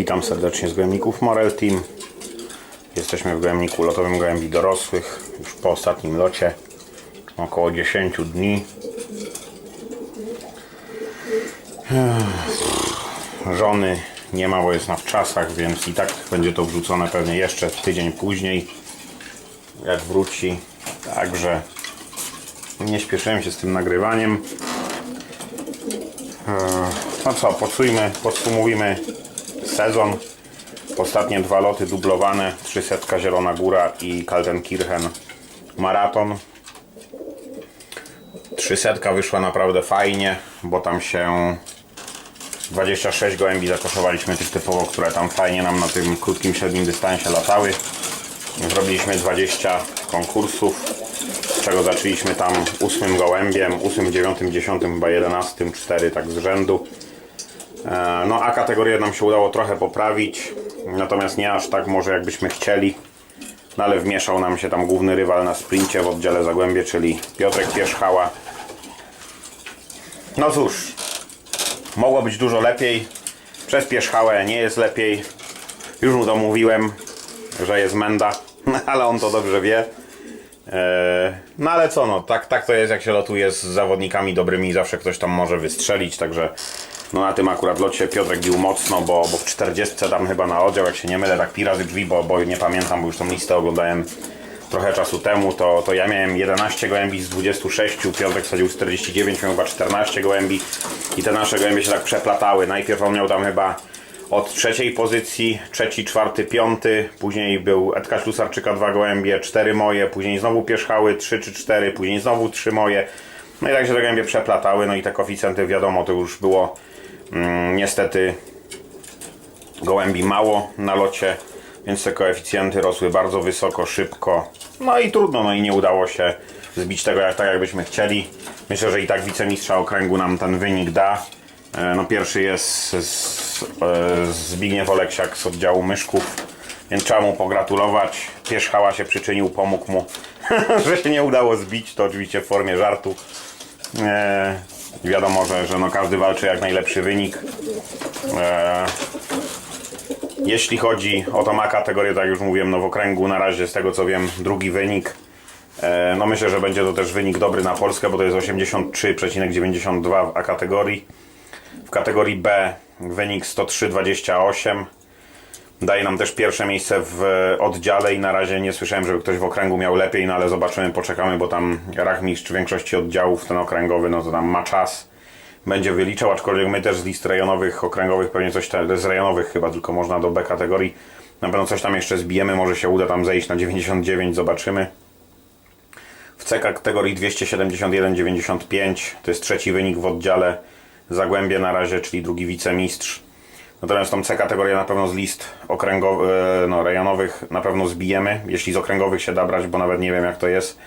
Witam serdecznie z Gołębników Morel Team. Jesteśmy w gołębniku lotowym gołębi dorosłych, już po ostatnim locie, około 10 dni. Żony nie ma, bo jest na wczasach, więc i tak będzie to wrzucone pewnie jeszcze tydzień później, jak wróci. Także nie śpieszyłem się z tym nagrywaniem. No co, podsumujmy, podsumujmy sezon. Ostatnie dwa loty dublowane, 300 Zielona Góra i Kaltenkirchen Maraton. 300 wyszła naprawdę fajnie, bo tam się 26 gołębi zakoszowaliśmy tych typowo, które tam fajnie nam na tym krótkim, średnim dystansie latały. Zrobiliśmy 20 konkursów, z czego zaczęliśmy tam ósmym gołębiem, 8, 9, 10, chyba 11, 4 tak z rzędu. E, No a kategorię nam się udało trochę poprawić, natomiast nie aż tak może jakbyśmy chcieli. No ale wmieszał nam się tam główny rywal na sprincie w oddziale Zagłębie, czyli Piotrek Pierzchała. No cóż, mogło być dużo lepiej. Przez Pierzchałę nie jest lepiej. Już mu to mówiłem, że jest menda, ale on to dobrze wie. Eee, No ale co, no tak, tak to jest jak się lotuje z zawodnikami dobrymi, zawsze ktoś tam może wystrzelić, także no na tym akurat locie Piotrek bił mocno, bo, bo w 40 tam chyba na oddział, jak się nie mylę, tak pi razy drzwi, bo, bo nie pamiętam, bo już tą listę oglądałem trochę czasu temu, to, to ja miałem 11 gołębi z 26, Piotrek wsadził 49, miał chyba 14 gołębi i te nasze gołębie się tak przeplatały. Najpierw on miał tam chyba od trzeciej pozycji, trzeci, czwarty, piąty, później był Edka Ślusarczyka dwa gołębie, cztery moje, później znowu Pierzchały, trzy czy cztery, później znowu trzy moje. No i tak się te gołębie przeplatały, no i te koeficjenty wiadomo, to już było niestety gołębi mało na locie, więc te koeficjenty rosły bardzo wysoko, szybko. No i trudno, no i nie udało się zbić tego tak, jakbyśmy chcieli. Myślę, że i tak wicemistrza okręgu nam ten wynik da. E, No pierwszy jest z, e, Zbigniew Oleksiak z oddziału Myszków, więc trzeba mu pogratulować. Pierzchała się przyczynił, pomógł mu, że się nie udało zbić, to oczywiście w formie żartu. Wiadomo, że, że no każdy walczy jak najlepszy wynik. E, jeśli chodzi o tą kategorię, tak już mówiłem, no w okręgu na razie z tego co wiem drugi wynik. E, No myślę, że będzie to też wynik dobry na Polskę, bo to jest 83,92 w A kategorii. W kategorii B wynik 103,28. Daje nam też pierwsze miejsce w oddziale i na razie nie słyszałem, żeby ktoś w okręgu miał lepiej, no ale zobaczymy, poczekamy, bo tam rachmistrz większości oddziałów, ten okręgowy, no to tam ma czas. Będzie wyliczał, aczkolwiek my też z list rejonowych, okręgowych pewnie coś tam, z rejonowych chyba tylko można do B kategorii. Na pewno coś tam jeszcze zbijemy, może się uda tam zejść na 99, zobaczymy. W C kategorii 271,95 to jest trzeci wynik w oddziale Zagłębie na razie, czyli drugi wicemistrz. Natomiast tą C kategorię na pewno z list okręgowych, no, rejonowych na pewno zbijemy. Jeśli z okręgowych się da brać, bo nawet nie wiem jak to jest,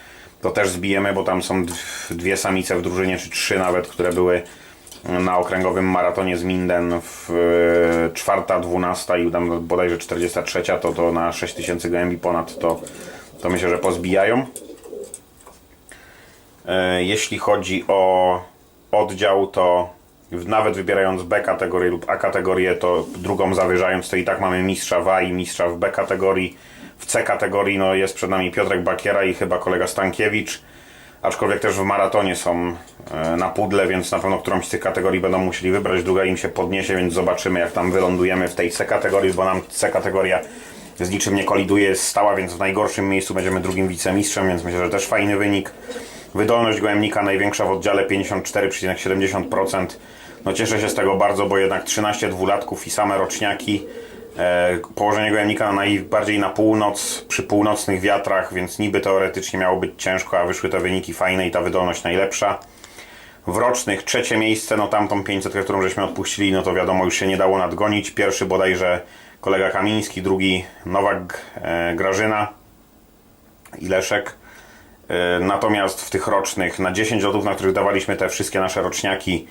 to też zbijemy, bo tam są dwie samice w drużynie, czy trzy nawet, które były na okręgowym maratonie z Minden w e, czwarta, dwunasta i tam bodajże 43, to, to na 6000 gołębi ponad to, to myślę, że pozbijają. E, Jeśli chodzi o oddział, to nawet wybierając B kategorię lub A kategorię, to drugą zawyżając, to i tak mamy mistrza w A i mistrza w B kategorii. W C kategorii no, jest przed nami Piotrek Bakiera i chyba kolega Stankiewicz. Aczkolwiek też w maratonie są e, na pudle, więc na pewno którąś z tych kategorii będą musieli wybrać. Druga im się podniesie, więc zobaczymy jak tam wylądujemy w tej C kategorii, bo nam C kategoria z niczym nie koliduje, jest stała, więc w najgorszym miejscu będziemy drugim wicemistrzem, więc myślę, że też fajny wynik. Wydolność gołębnika największa w oddziale 54,70%. No cieszę się z tego bardzo, bo jednak 13 dwulatków i same roczniaki. E, położenie gołębnika na najbardziej na północ, przy północnych wiatrach, więc niby teoretycznie miało być ciężko, a wyszły te wyniki fajne i ta wydolność najlepsza. W rocznych trzecie miejsce, no tamtą 500, którą żeśmy odpuścili, no to wiadomo, już się nie dało nadgonić. Pierwszy bodajże kolega Kamiński, drugi Nowak e, Grażyna i Leszek. E, Natomiast w tych rocznych, na 10 lotów, na których dawaliśmy te wszystkie nasze roczniaki,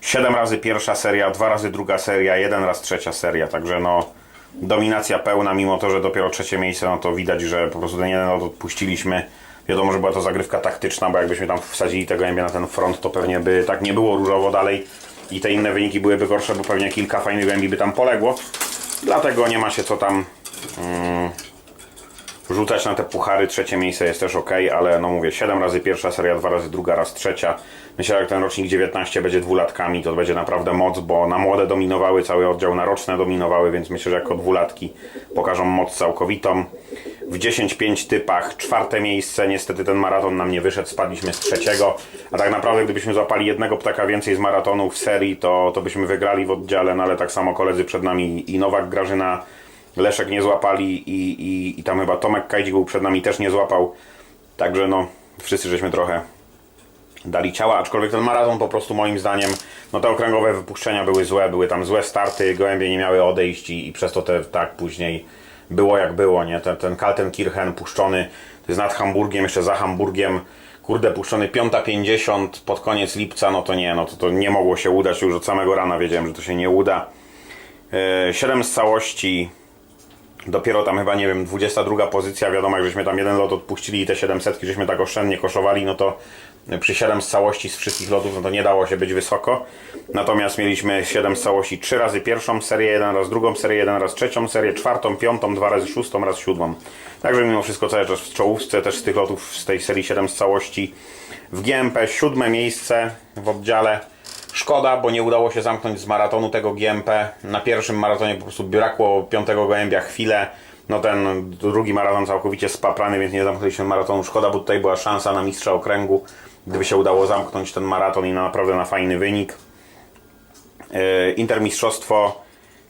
7 razy pierwsza seria, 2 razy druga seria, 1 raz trzecia seria, także no dominacja pełna, mimo to, że dopiero trzecie miejsce, no to widać, że po prostu ten jeden lot odpuściliśmy. Wiadomo, że była to zagrywka taktyczna, bo jakbyśmy tam wsadzili tego gołębia na ten front, to pewnie by tak nie było różowo dalej i te inne wyniki byłyby gorsze, bo pewnie kilka fajnych gołębi by tam poległo. Dlatego nie ma się co tam mm, rzucać na te puchary. Trzecie miejsce jest też ok, ale no mówię, 7 razy pierwsza seria, 2 razy druga, raz trzecia. Myślę, że jak ten rocznik 19 będzie dwulatkami, to będzie naprawdę moc, bo na młode dominowały, cały oddział na roczne dominowały, więc myślę, że jako dwulatki pokażą moc całkowitą. W 10-5 typach czwarte miejsce, niestety ten maraton nam nie wyszedł, spadliśmy z trzeciego, a tak naprawdę gdybyśmy złapali jednego ptaka więcej z maratonu w serii, to, to byśmy wygrali w oddziale, no ale tak samo koledzy przed nami i Nowak Grażyna, Leszek nie złapali i, i, i tam chyba Tomek Kajdzik był przed nami, też nie złapał, także no wszyscy żeśmy trochę dali ciała, aczkolwiek ten maraton po prostu moim zdaniem, no te okręgowe wypuszczenia były złe, były tam złe starty, gołębie nie miały odejść i, i przez to te tak później było jak było, nie? Ten, ten Kaltenkirchen puszczony, to jest nad Hamburgiem, jeszcze za Hamburgiem, kurde, puszczony 5.50 pod koniec lipca, no to nie, no to, to nie mogło się udać, już od samego rana wiedziałem, że to się nie uda. E, 7 z całości, dopiero tam chyba, nie wiem, 22 pozycja, wiadomo, jak żeśmy tam jeden lot odpuścili i te 700, żeśmy tak oszczędnie koszowali, no to przy 7 z całości z wszystkich lotów, no to nie dało się być wysoko. Natomiast mieliśmy 7 z całości 3 razy pierwszą serię, jeden raz drugą serię, jeden raz trzecią serię, czwartą, piątą, dwa razy szóstą, raz siódmą. Także mimo wszystko cały czas w czołówce też z tych lotów z tej serii 7 z całości. W GMP siódme miejsce w oddziale. Szkoda, bo nie udało się zamknąć z maratonu tego GMP. Na pierwszym maratonie po prostu brakło piątego gołębia chwilę. No ten drugi maraton całkowicie spaprany, więc nie zamknęliśmy maratonu. Szkoda, bo tutaj była szansa na mistrza okręgu. Gdyby się udało zamknąć ten maraton i na naprawdę na fajny wynik. Yy, Intermistrzostwo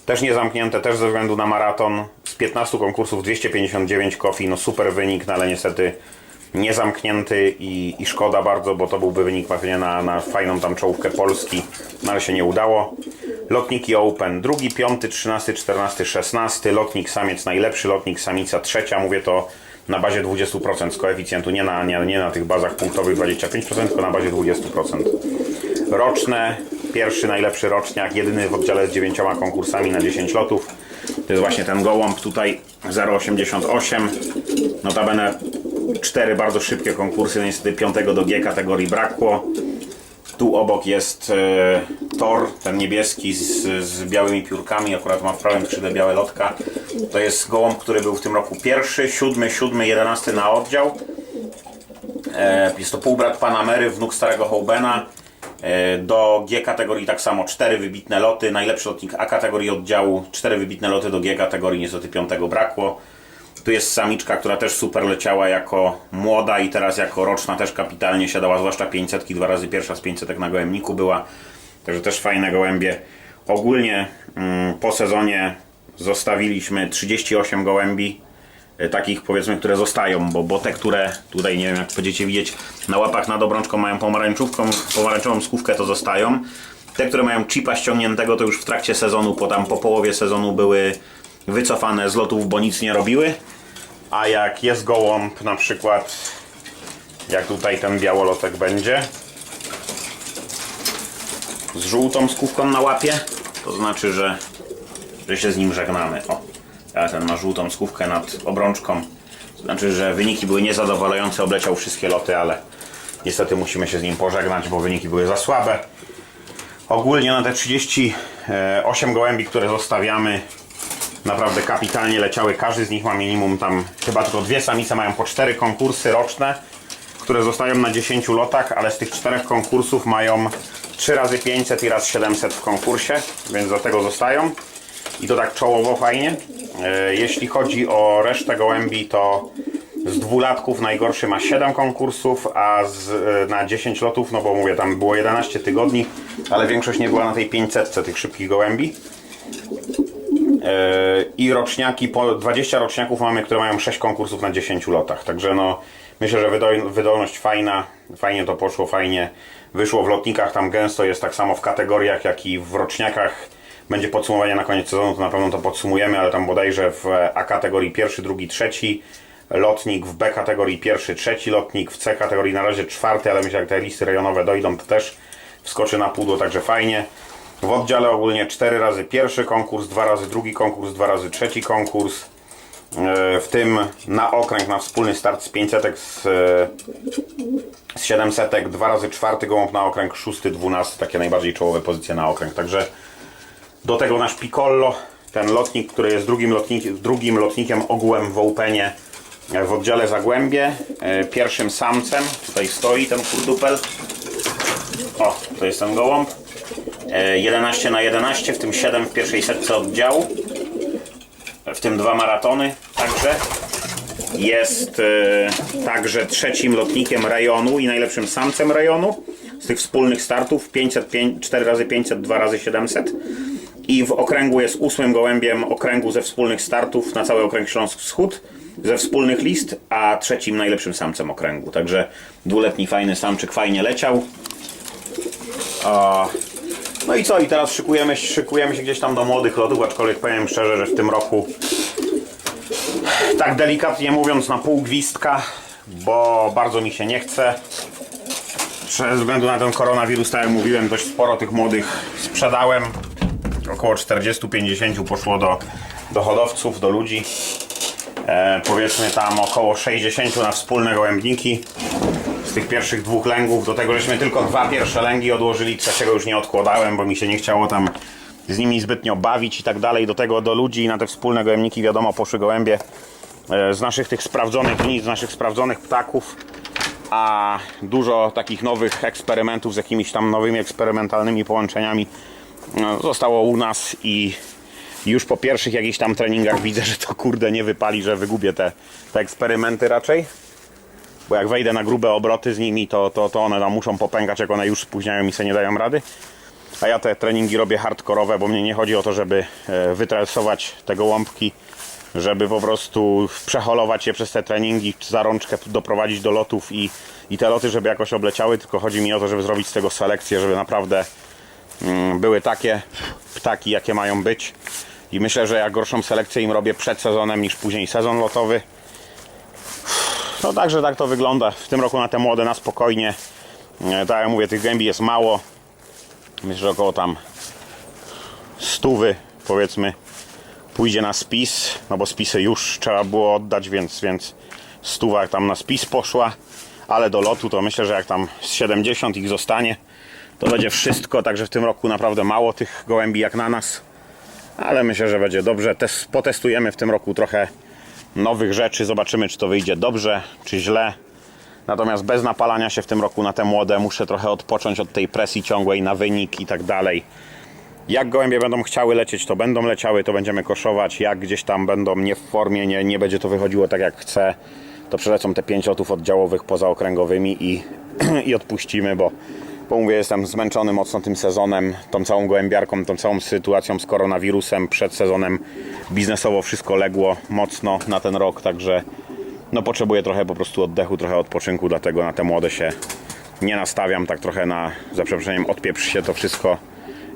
też nie zamknięte, też ze względu na maraton. Z 15 konkursów 259 kofi, no super wynik, no ale niestety nie zamknięty i, i szkoda bardzo, bo to byłby wynik pewnie na, na fajną tam czołówkę Polski, no ale się nie udało. Lotniki Open, drugi, piąty, trzynasty, czternasty, szesnasty, lotnik samiec najlepszy, lotnik samica trzecia, mówię to na bazie 20% z koeficjentu, nie na, nie, nie na tych bazach punktowych 25%, tylko na bazie 20%. Roczne, pierwszy najlepszy roczniak, jedyny w oddziale z dziewięcioma konkursami na 10 lotów. To jest właśnie ten gołąb tutaj 0,88. Notabene cztery bardzo szybkie konkursy, no niestety piątego do G kategorii brakło. Tu obok jest e, tor, ten niebieski z, z białymi piórkami, akurat ma w prawym skrzydle białe lotka. To jest gołąb, który był w tym roku pierwszy, siódmy, siódmy, jedenasty na oddział. E, jest to półbrat Panamery, wnuk starego Hołbena. E, Do G kategorii tak samo cztery wybitne loty. Najlepszy lotnik A kategorii oddziału, cztery wybitne loty do G kategorii, niestety piątego brakło. Tu jest samiczka, która też super leciała jako młoda i teraz jako roczna też kapitalnie siadała, zwłaszcza 500, dwa razy pierwsza z 500 na gołębniku była. Także też fajne gołębie. Ogólnie mm, po sezonie zostawiliśmy 38 gołębi, e, takich powiedzmy, które zostają, bo, bo te, które tutaj nie wiem jak będziecie widzieć na łapach nad obrączką mają pomarańczówką, pomarańczową skówkę to zostają. Te, które mają chipa ściągniętego to już w trakcie sezonu, po tam po połowie sezonu były wycofane z lotów, bo nic nie robiły. A jak jest gołąb na przykład jak tutaj ten białolotek będzie z żółtą skówką na łapie, to znaczy, że, że się z nim żegnamy. O, ten ma żółtą skówkę nad obrączką. Znaczy, że wyniki były niezadowalające, obleciał wszystkie loty, ale niestety musimy się z nim pożegnać, bo wyniki były za słabe. Ogólnie na te 38 gołębi, które zostawiamy, naprawdę kapitalnie leciały. Każdy z nich ma minimum tam, chyba tylko dwie samice mają po cztery konkursy roczne, które zostają na 10 lotach, ale z tych czterech konkursów mają 3 razy 500 i raz 700 w konkursie, więc do tego zostają. I to tak czołowo fajnie. E, Jeśli chodzi o resztę gołębi, to z dwulatków najgorszy ma 7 konkursów, a z, e, na 10 lotów, no bo mówię, tam było 11 tygodni, ale większość nie była na tej 500 tych szybkich gołębi. E, i roczniaki, po 20 roczniaków mamy, które mają 6 konkursów na 10 lotach. Także no, myślę, że wydol- wydolność fajna, fajnie to poszło, fajnie wyszło w lotnikach, tam gęsto jest tak samo w kategoriach, jak i w roczniakach. Będzie podsumowanie na koniec sezonu, to na pewno to podsumujemy, ale tam bodajże w A kategorii pierwszy, drugi, trzeci lotnik, w B kategorii pierwszy, trzeci lotnik, w C kategorii na razie czwarty, ale myślę, jak te listy rejonowe dojdą, to też wskoczy na pudło, także fajnie. W oddziale ogólnie 4 razy pierwszy konkurs, 2 razy drugi konkurs, 2 razy trzeci konkurs. E, W tym na okręg, na wspólny start z 500 z, e, z 700, 2 razy czwarty gołąb na okręg, szósty, 12, takie najbardziej czołowe pozycje na okręg. Także do tego nasz Piccolo, ten lotnik, który jest drugim, lotnik, drugim lotnikiem ogółem w Openie w oddziale Zagłębie. E, Pierwszym samcem, tutaj stoi ten kurdupel. O, to jest ten gołąb. E, 11 na 11, w tym 7 w pierwszej setce oddziału. W tym dwa maratony także. Jest e, także trzecim lotnikiem rejonu i najlepszym samcem rejonu z tych wspólnych startów 500, 4 razy 500, 2 razy 700 i w okręgu jest ósmym gołębiem okręgu ze wspólnych startów na cały okręg Śląsk Wschód ze wspólnych list, a trzecim najlepszym samcem okręgu. Także dwuletni fajny samczyk fajnie leciał. No i co? I teraz szykujemy, szykujemy się gdzieś tam do młodych lotów, aczkolwiek powiem szczerze, że w tym roku tak delikatnie mówiąc na pół gwizdka, bo bardzo mi się nie chce. Ze względu na ten koronawirus, tak jak mówiłem, dość sporo tych młodych sprzedałem. Około 40-50 poszło do, do hodowców, do ludzi. E, powiedzmy tam około 60 na wspólne gołębniki tych pierwszych dwóch lęgów. Do tego żeśmy tylko dwa pierwsze lęgi odłożyli, trzeciego już nie odkładałem, bo mi się nie chciało tam z nimi zbytnio bawić i tak dalej. Do tego do ludzi na te wspólne gołębniki wiadomo poszły gołębie e, z naszych tych sprawdzonych gniz, z naszych sprawdzonych ptaków a dużo takich nowych eksperymentów z jakimiś tam nowymi eksperymentalnymi połączeniami no, zostało u nas i już po pierwszych jakichś tam treningach widzę, że to kurde nie wypali, że wygubię te, te eksperymenty raczej. Bo jak wejdę na grube obroty z nimi, to, to, to one tam muszą popękać, jak one już spóźniają i sobie nie dają rady. A ja te treningi robię hardkorowe, bo mnie nie chodzi o to, żeby e, wytresować te gołąbki, żeby po prostu przeholować je przez te treningi, za rączkę doprowadzić do lotów i, i te loty, żeby jakoś obleciały, tylko chodzi mi o to, żeby zrobić z tego selekcję, żeby naprawdę mm, były takie ptaki, jakie mają być. I myślę, że ja gorszą selekcję im robię przed sezonem niż później sezon lotowy. No także tak to wygląda. W tym roku na te młode na spokojnie. E, Tak jak mówię, tych gębi jest mało. Myślę, że około tam stówy powiedzmy pójdzie na spis, no bo spisy już trzeba było oddać, więc, więc stuwa tam na spis poszła, ale do lotu to myślę, że jak tam z 70 ich zostanie, to będzie wszystko, także w tym roku naprawdę mało tych gołębi jak na nas, ale myślę, że będzie dobrze. Potestujemy w tym roku trochę nowych rzeczy, zobaczymy czy to wyjdzie dobrze, czy źle. Natomiast bez napalania się w tym roku na te młode muszę trochę odpocząć od tej presji ciągłej na wynik i tak dalej. Jak gołębie będą chciały lecieć, to będą leciały, to będziemy koszować. Jak gdzieś tam będą nie w formie, nie, nie będzie to wychodziło tak jak chcę, to przelecą te 5 lotów oddziałowych pozaokręgowymi i, i odpuścimy, bo, bo mówię, jestem zmęczony mocno tym sezonem, tą całą gołębiarką, tą całą sytuacją z koronawirusem. Przed sezonem biznesowo wszystko legło mocno na ten rok, także no potrzebuję trochę po prostu oddechu, trochę odpoczynku, dlatego na te młode się nie nastawiam, tak trochę na, za przeproszeniem, odpieprz się to wszystko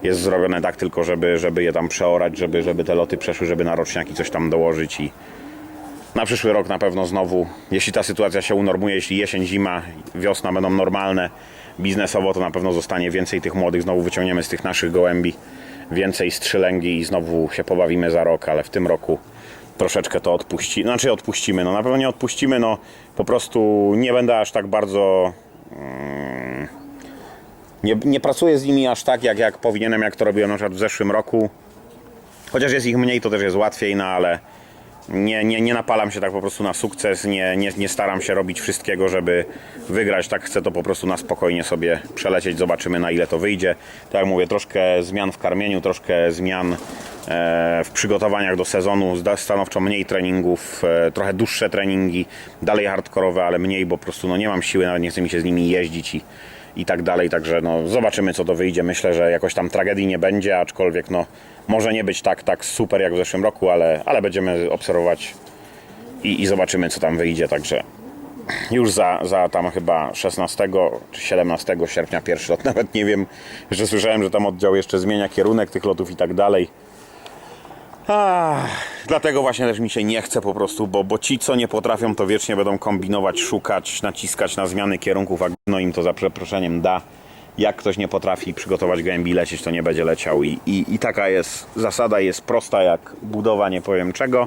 jest zrobione tak tylko, żeby, żeby je tam przeorać, żeby, żeby te loty przeszły, żeby na roczniaki coś tam dołożyć i na przyszły rok na pewno znowu, jeśli ta sytuacja się unormuje, jeśli jesień, zima, wiosna będą normalne biznesowo, to na pewno zostanie więcej tych młodych, znowu wyciągniemy z tych naszych gołębi więcej strzylęgi i znowu się pobawimy za rok, ale w tym roku troszeczkę to odpuści, znaczy odpuścimy, no na pewno nie odpuścimy, no po prostu nie będę aż tak bardzo nie, nie pracuję z nimi aż tak, jak, jak powinienem, jak to robiłem na przykład w zeszłym roku. Chociaż jest ich mniej, to też jest łatwiej, no ale nie, nie, nie napalam się tak po prostu na sukces, nie, nie, nie staram się robić wszystkiego, żeby wygrać. Tak chcę to po prostu na spokojnie sobie przelecieć, zobaczymy na ile to wyjdzie. Tak jak mówię, troszkę zmian w karmieniu, troszkę zmian e, w przygotowaniach do sezonu, stanowczo mniej treningów, e, trochę dłuższe treningi, dalej hardkorowe, ale mniej, bo po prostu no, nie mam siły, nawet nie chce mi się z nimi jeździć i, i tak dalej, także no, zobaczymy co to wyjdzie. Myślę, że jakoś tam tragedii nie będzie, aczkolwiek no, może nie być tak, tak super jak w zeszłym roku, ale, ale będziemy obserwować i, i zobaczymy co tam wyjdzie, także już za, za tam chyba 16 czy 17 sierpnia pierwszy lot, nawet nie wiem, że słyszałem, że tam oddział jeszcze zmienia kierunek tych lotów i tak dalej. Ach, dlatego właśnie też mi się nie chce po prostu, bo, bo ci co nie potrafią to wiecznie będą kombinować, szukać, naciskać na zmiany kierunków, a no im to za przeproszeniem da. Jak ktoś nie potrafi przygotować gębi lecieć, to nie będzie leciał i, i, i taka jest zasada, jest prosta jak budowa nie powiem czego.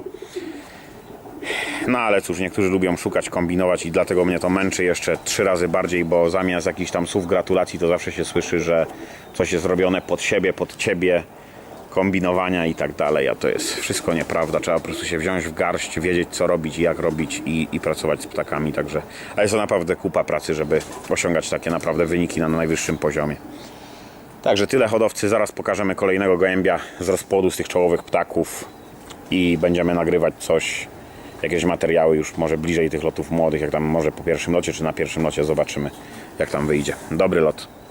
No ale cóż, niektórzy lubią szukać, kombinować i dlatego mnie to męczy jeszcze trzy razy bardziej, bo zamiast jakichś tam słów gratulacji to zawsze się słyszy, że coś jest zrobione pod siebie, pod ciebie kombinowania i tak dalej, a to jest wszystko nieprawda. Trzeba po prostu się wziąć w garść, wiedzieć co robić jak robić i, i pracować z ptakami, także a jest to naprawdę kupa pracy, żeby osiągać takie naprawdę wyniki na najwyższym poziomie. Także tyle hodowcy, zaraz pokażemy kolejnego gołębia z rozpłodu z tych czołowych ptaków i będziemy nagrywać coś, jakieś materiały już może bliżej tych lotów młodych, jak tam może po pierwszym locie czy na pierwszym locie zobaczymy jak tam wyjdzie. Dobry lot.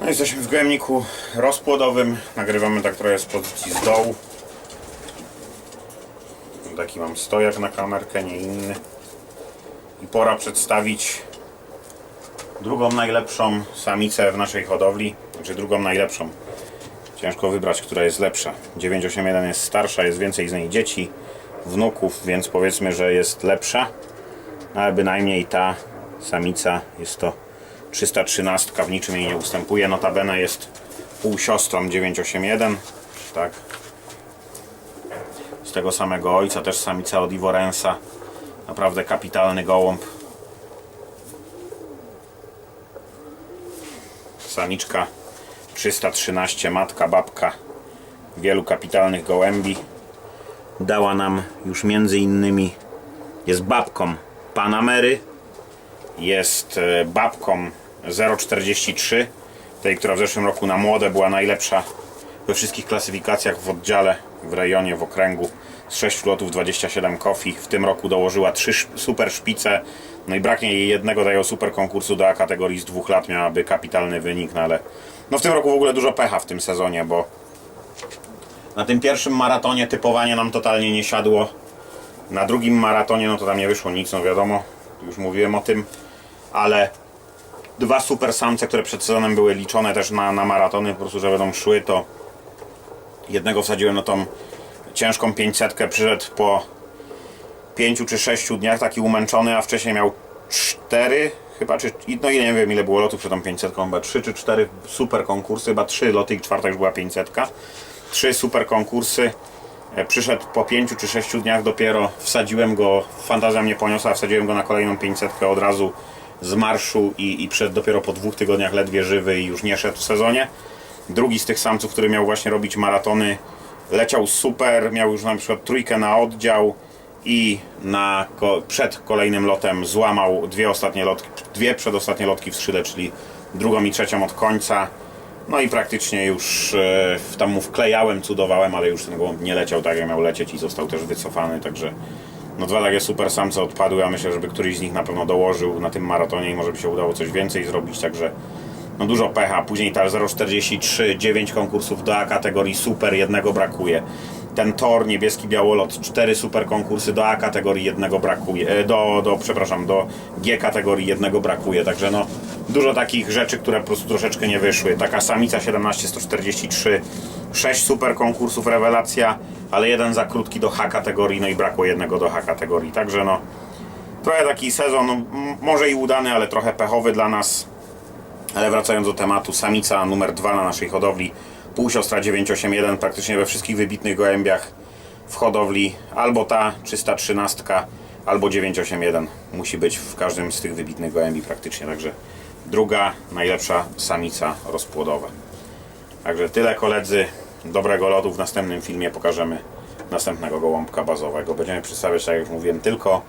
No jesteśmy w gołębniku rozpłodowym, nagrywamy tak trochę z pozycji z dołu. Taki mam stojak na kamerkę, nie inny. I pora przedstawić drugą najlepszą samicę w naszej hodowli, znaczy drugą najlepszą. Ciężko wybrać, która jest lepsza. 981 jest starsza, jest więcej z niej dzieci, wnuków, więc powiedzmy, że jest lepsza. No, ale bynajmniej ta samica jest to 313, w niczym jej nie ustępuje. Notabene jest półsiostrą 981, tak. Z tego samego ojca, też samica od Iworensa. Naprawdę kapitalny gołąb. Samiczka 313, matka, babka wielu kapitalnych gołębi. Dała nam już między innymi, jest babką Panamery, jest e, babką 043, tej, która w zeszłym roku na młode była najlepsza we wszystkich klasyfikacjach w oddziale, w rejonie, w okręgu. Z 6 lotów 27 kofi. W tym roku dołożyła 3 super szpice. No i braknie jej jednego tego super konkursu do A kategorii z dwóch lat. Miałaby kapitalny wynik, no ale no w tym roku w ogóle dużo pecha w tym sezonie, bo na tym pierwszym maratonie typowanie nam totalnie nie siadło. Na drugim maratonie no to tam nie wyszło nic, no wiadomo, już mówiłem o tym, ale dwa super samce, które przed sezonem były liczone też na, na maratony, po prostu, że będą szły, to jednego wsadziłem na tą ciężką 500, przyszedł po 5 czy 6 dniach taki umęczony, a wcześniej miał 4 chyba, czy no i nie wiem ile było lotów przed tą 500, chyba 3 czy 4 super konkursy, chyba 3 loty i czwarta już była 500. Trzy super konkursy. E, Przyszedł po 5 czy 6 dniach dopiero, wsadziłem go, fantazja mnie poniosła, wsadziłem go na kolejną 500 od razu z marszu i, i przed dopiero po dwóch tygodniach ledwie żywy i już nie szedł w sezonie. Drugi z tych samców, który miał właśnie robić maratony, leciał super, miał już na przykład trójkę na oddział i na, przed kolejnym lotem złamał dwie ostatnie lotki, dwie przedostatnie lotki w skrzydle, czyli drugą i trzecią od końca. No i praktycznie już e, tam mu wklejałem, cudowałem, ale już ten gołąb nie leciał tak jak miał lecieć i został też wycofany, także no dwa takie super samce odpadły, a myślę, żeby któryś z nich na pewno dołożył na tym maratonie i może by się udało coś więcej zrobić, także no dużo pecha. Później ta 0,43, 9 konkursów do A kategorii super, jednego brakuje. Ten tor, niebieski białolot, 4 super konkursy do A kategorii, jednego brakuje. E, Do, do, przepraszam, do G kategorii, jednego brakuje. Także no dużo takich rzeczy, które po prostu troszeczkę nie wyszły. Taka samica 17143, 6 super konkursów, rewelacja, ale jeden za krótki do H kategorii, no i brakło jednego do H kategorii. Także no trochę taki sezon, może i udany, ale trochę pechowy dla nas. Ale wracając do tematu, samica numer 2 na naszej hodowli, półsiostra 981, praktycznie we wszystkich wybitnych gołębiach w hodowli, albo ta 313, albo 981 musi być w każdym z tych wybitnych gołębi praktycznie, także druga najlepsza samica rozpłodowa. Także tyle koledzy, dobrego lotu, w następnym filmie pokażemy następnego gołąbka bazowego. Będziemy przedstawiać, tak jak mówiłem, tylko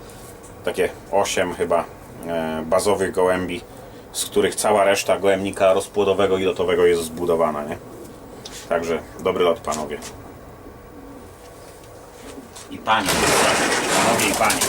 takie 8 chyba e, bazowych gołębi, z których cała reszta gołębnika rozpłodowego i lotowego jest zbudowana, nie? Także dobry lot panowie. I panie, panowie i panie.